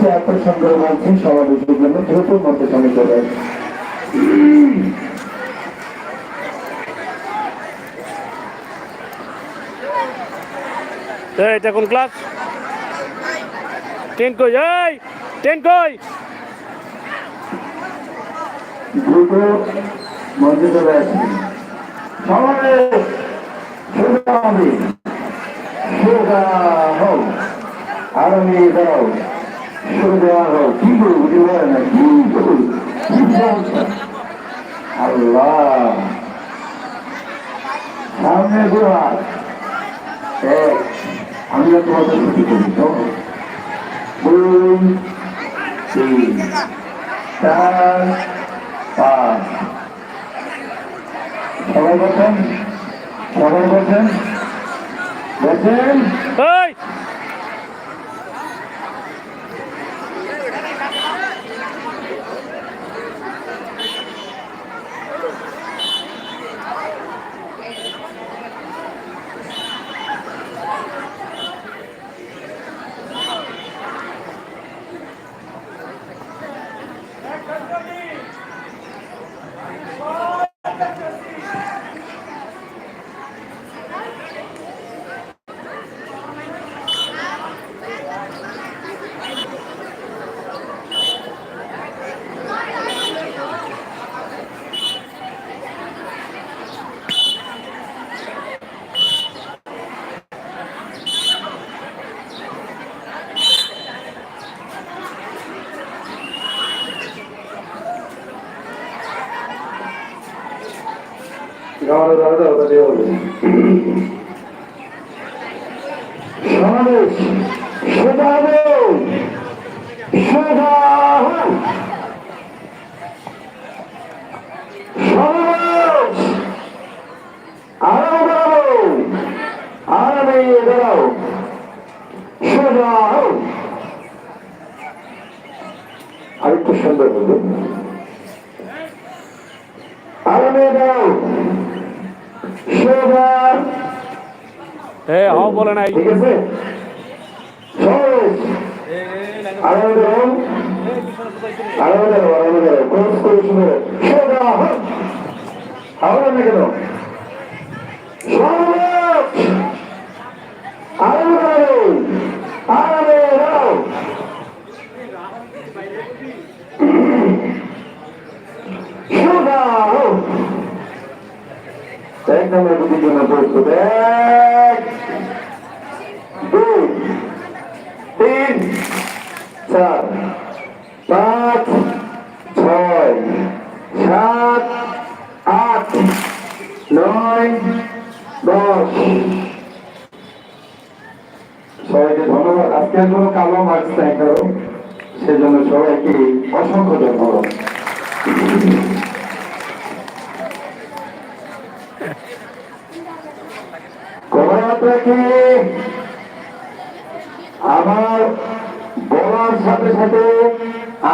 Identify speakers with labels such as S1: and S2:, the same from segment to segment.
S1: কিছু আকর্ষণ করে বলছি সমাবেশের জন্য দ্রুত মধ্যে সঙ্গে চলে এটা কোন ক্লাস টেন কই এই টেন কই দ্রুত মধ্যে চলে আরো নিয়ে যাও করে দেওয়া হয় কি করে বুঝতে পারে না কি করে সামনে দোয়ার এক আমরা তোমাদের ক্ষতি করি তো দুই তিন চার পাঁচ সবাই বলছেন সবাই বলছেন বলছেন কথাটি বলি সমাবেশ আরেকটু সুন্দর বলুন আরামে দাও হ্যাঁ হাও বলে নাই ঠিক আছে আরো ধরো আরো ধরো আরো ধরো ক্রস করে শুনে সোজা আরো না কেন আরো ধরো আরো ধরো সোজা এক নম্বর দুটির জন্য প্রস্তুত এক দুই তিন চার পাঁচ ছয় সাত আট নয় দশ সবাইকে ধন্যবাদ আজকের কোনো কালো মার্কস নাই সেজন্য সবাইকে অসংখ্য ধন্যবাদ আপনাকে আমার বলার সাথে সাথে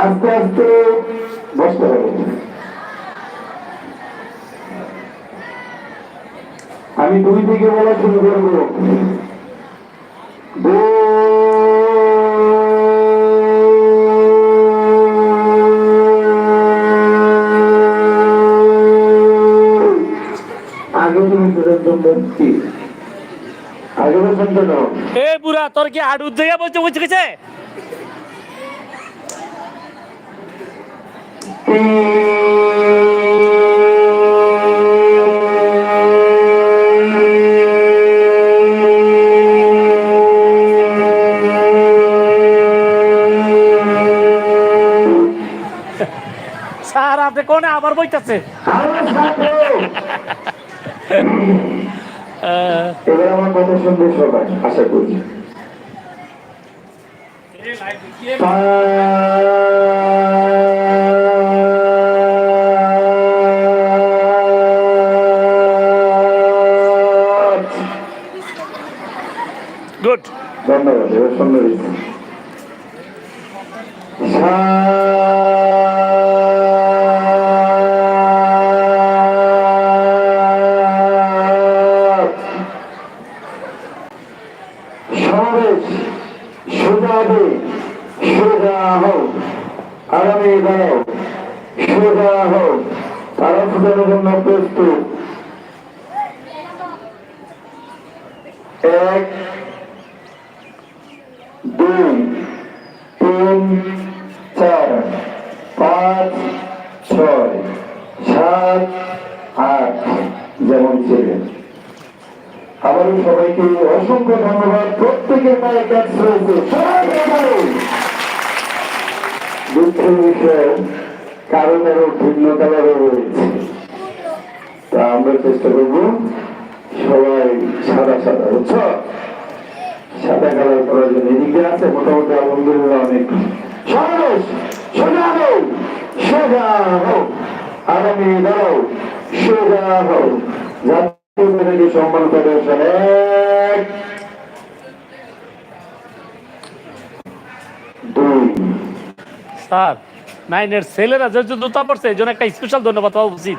S1: আস্তে আস্তে বসতে হবে আমি দুই থেকে বলা শুরু করবো আগে তুমি কি এ বুড়া তোর কি আড়ুর জায়গা বলতে বুঝে গেছে স্যার আপনি কোনে আবার বইতেছে এবার আমার কথা শুনবে সবাই আশা করি গুড ধন্যবাদ সুন্দর প্রস্তুত এক দুই তিন চার পাঁচ ছয় সাত আট যেমন ছিলেন আবার সবাইকে অসংখ্য ধন্যবাদ প্রত্যেকের পায়ে কাজ রয়েছে দুঃখের বিষয় কারো কারো ভিন্ন রয়েছে তা আমরা চেষ্টা করবো সবাই সাদা সাদা বুঝছ সাদা কালার করার জন্য এদিকে আছে মোটামুটি আলহামদুলিল্লাহ অনেক সমাবেশ সোজা সোজা আগামী দাও সোজা জাতীয় মেয়েকে সম্মান করে এক স্যার নাইনের ছেলেরা যে জুতা পড়ছে এই জন্য একটা স্পেশাল ধন্যবাদ পাওয়া উচিত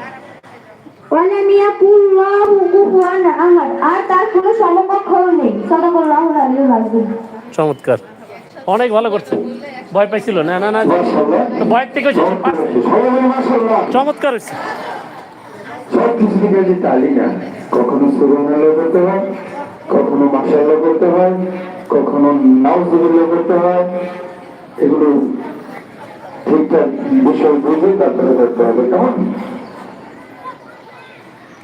S2: চমৎকার
S1: অনেক ভালো করছে ভয় পাইছিল না না না ভয়ের থেকে চমৎকার হয়েছে কখনো সুবহানাল্লাহ করতে হয় কখনো মাশাআল্লাহ করতে হয় কখনো নাউজুবিল্লাহ করতে হয় এগুলো ঠিকঠাক বিষয় বুঝে তারপরে করতে হবে কেমন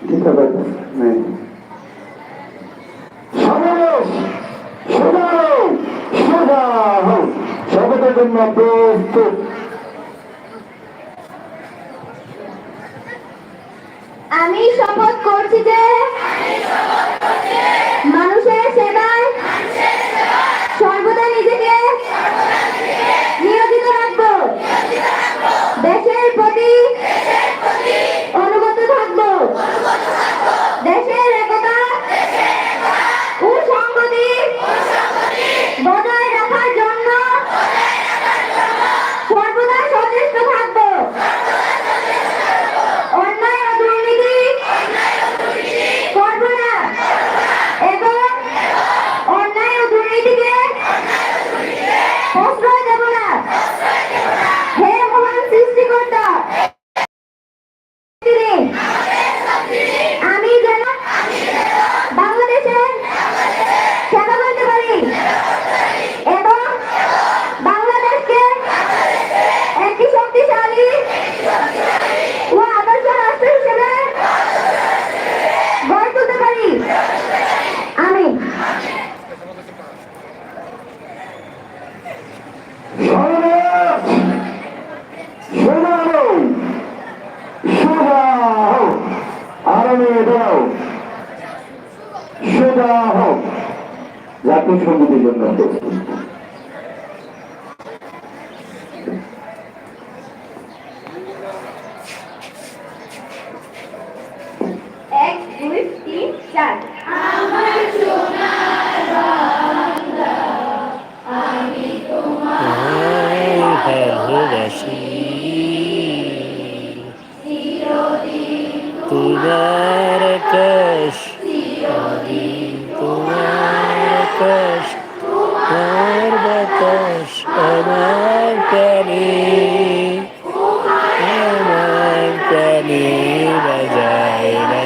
S1: চিন্তা করবেন নেই সমাবেশ সোজা হোক জগতের জন্য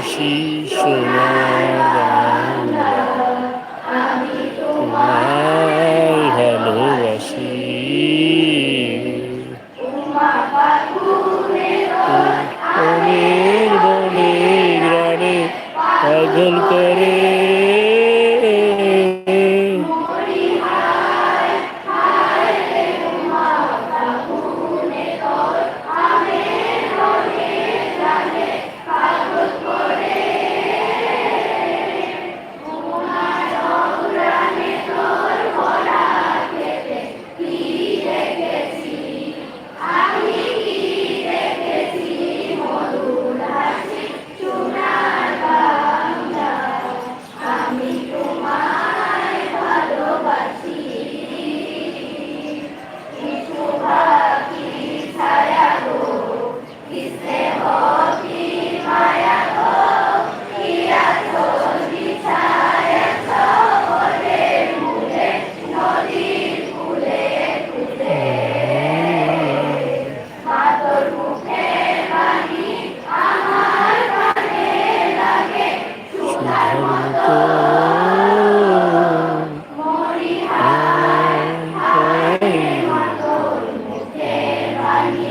S1: হাসি সোনার আমি তোমায় ভালোবাসি অনেক বনে গ্রামে পাগল করে
S3: Yeah. Amén.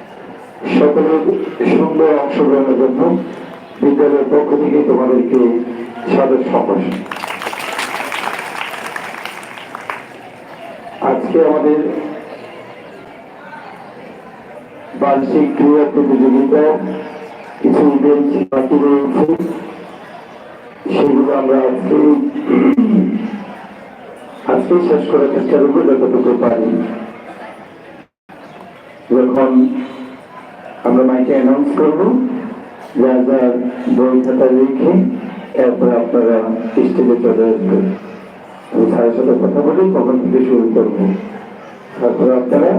S1: সকলের সুন্দর অংশগ্রহণের জন্য বিদ্যালয়ের পক্ষ থেকে তোমাদেরকে সাদের সম্ভাষণ আজকে আমাদের বার্ষিক ক্রীড়া প্রতিযোগিতা কিছু ইভেন্ট বাকি রয়েছে সেগুলো আমরা আজকে আজকে শেষ করার চেষ্টা করবো যতটুকু পারি যখন আমরা মাইকে অ্যানাউন্স করবো যা যা বই খাতা লিখে এরপর আপনারা স্টেজে চলে আসবেন আমি স্যারের সাথে কথা বলি কখন থেকে শুরু করব তারপর আপনারা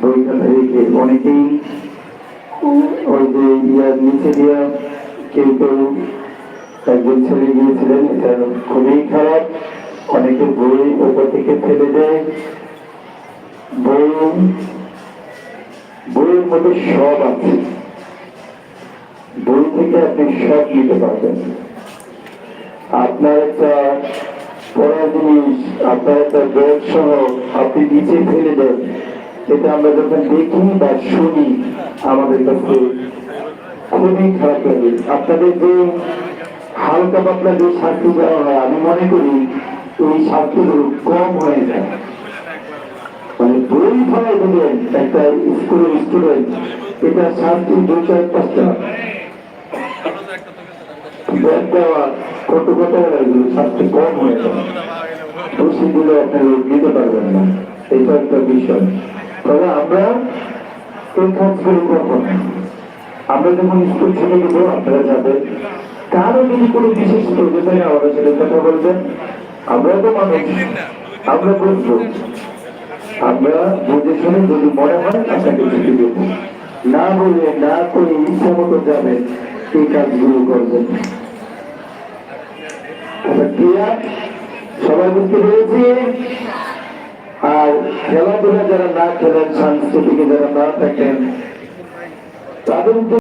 S1: বই খাতা লিখে অনেকেই ওই যে ইয়ার নিচে দিয়া কেউ কেউ একজন ছেড়ে গিয়েছিলেন এটা খুবই খারাপ অনেকে বই ওপর থেকে ফেলে দেয় বই বইয়ের মধ্যে সব আছে বই থেকে আপনি সব নিতে পারবেন আপনার একটা পড়া জিনিস আপনার একটা ব্যাগ সহ আপনি নিচে ফেলে দেন এটা আমরা যখন দেখি বা শুনি আমাদের কাছে খুবই খারাপ লাগে আপনাদের যে হালকা পাতলা যে স্বার্থ দেওয়া হয় আমি মনে করি ওই স্বার্থগুলো কম হয়ে যায় ওই ভাই দিলেন একটা স্কুলের স্টুডেন্ট এটা শান্তি দু চার পাঁচটা ব্যাগ দেওয়া কত কত শাস্তি কম আপনারা নিতে পারবেন না এটা একটা বিষয় তবে আমরা এই আমরা যখন স্কুল ছেড়ে দেবো আপনারা যাবেন কারো যদি কোনো বিশেষ প্রয়োজন আমাদের সাথে কথা বলবেন আমরা তো মানুষ আমরা বুঝবো আমরা বুঝে শুনে যদি মনে হয় আপনাকে ছুটি দেবো না বলে না করে ইচ্ছা মতো যাবেন সেই কাজ কাজগুলো করবেন সবাই বুঝতে পেরেছি আর খেলাধুলা যারা না খেলেন সাংস্কৃতিকে যারা না থাকেন তাদের